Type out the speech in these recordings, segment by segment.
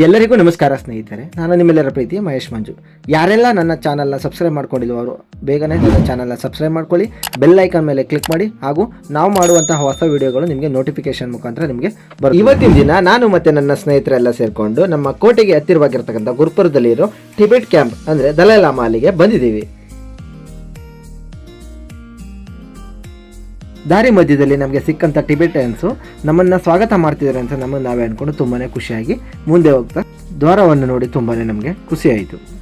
ಎಲ್ಲರಿಗೂ ನಮಸ್ಕಾರ ಸ್ನೇಹಿತರೆ, ನಾನು ನಿಮ್ಮೆಲ್ಲರ ಪ್ರೀತಿಯ ಮಹೇಶ್ ಮಂಜು. ಯಾರೆಲ್ಲ ನನ್ನ ಚಾನಲ್ನ ಸಬ್ಸ್ಕ್ರೈಬ್ ಮಾಡ್ಕೊಂಡಿಲ್ವೋ ಅವರು, ಬೇಗನೆ ನನ್ನ ಚಾನಲ್ನ ಸಬ್ಸ್ಕ್ರೈಬ್ ಮಾಡ್ಕೊಳ್ಳಿ, ಬೆಲ್ ಐಕನ್ ಮೇಲೆ ಕ್ಲಿಕ್ ಮಾಡಿ, ಹಾಗೂ ನಾವು ಮಾಡುವಂತಹ ಹೊಸ ವಿಡಿಯೋಗಳು ನಿಮಗೆ ನೋಟಿಫಿಕೇಶನ್ ಮುಖಾಂತರ ನಿಮಗೆ ಬರುತ್ತೆ ಇವತ್ತಿನ ದಿನ ನಾನು ಮತ್ತೆ ನನ್ನ ಸ್ನೇಹಿತರೆಲ್ಲ ಸೇರಿಕೊಂಡು ನಮ್ಮ ಕೋಟೆಗೆ ಹತ್ತಿರವಾಗಿರ್ತಕ್ಕಂಥ ಗುರುಪುರದಲ್ಲಿರೋ ಟಿಬೆಟ್ ಕ್ಯಾಂಪ್, ಅಂದರೆ ದಲೈಲಾಮಾ ಅಲ್ಲಿಗೆ ಬಂದಿದ್ದೀವಿ. ದಾರಿ ಮಧ್ಯದಲ್ಲಿ ನಮಗೆ ಸಿಕ್ಕಂಥ ಟಿಬೆಟನ್ಸು ನಮ್ಮನ್ನು ಸ್ವಾಗತ ಮಾಡ್ತಿದ್ದಾರೆ ಅಂತ ನಮ್ಮನ್ನು ನಾವೇ ಅಂದ್ಕೊಂಡು ತುಂಬಾ ಖುಷಿಯಾಗಿ ಮುಂದೆ ಹೋಗ್ತಾ ದ್ವಾರವನ್ನು ನೋಡಿ ತುಂಬಾ ನಮಗೆ ಖುಷಿಯಾಯಿತು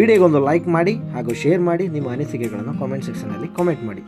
ವಿಡಿಯೋಗೊಂದು ಲೈಕ್ ಮಾಡಿ ಹಾಗೂ ಶೇರ್ ಮಾಡಿ ನಿಮ್ಮ ಅನಿಸಿಕೆಗಳನ್ನು ಕಾಮೆಂಟ್ ಸೆಕ್ಷನಲ್ಲಿ ಕಾಮೆಂಟ್ ಮಾಡಿ.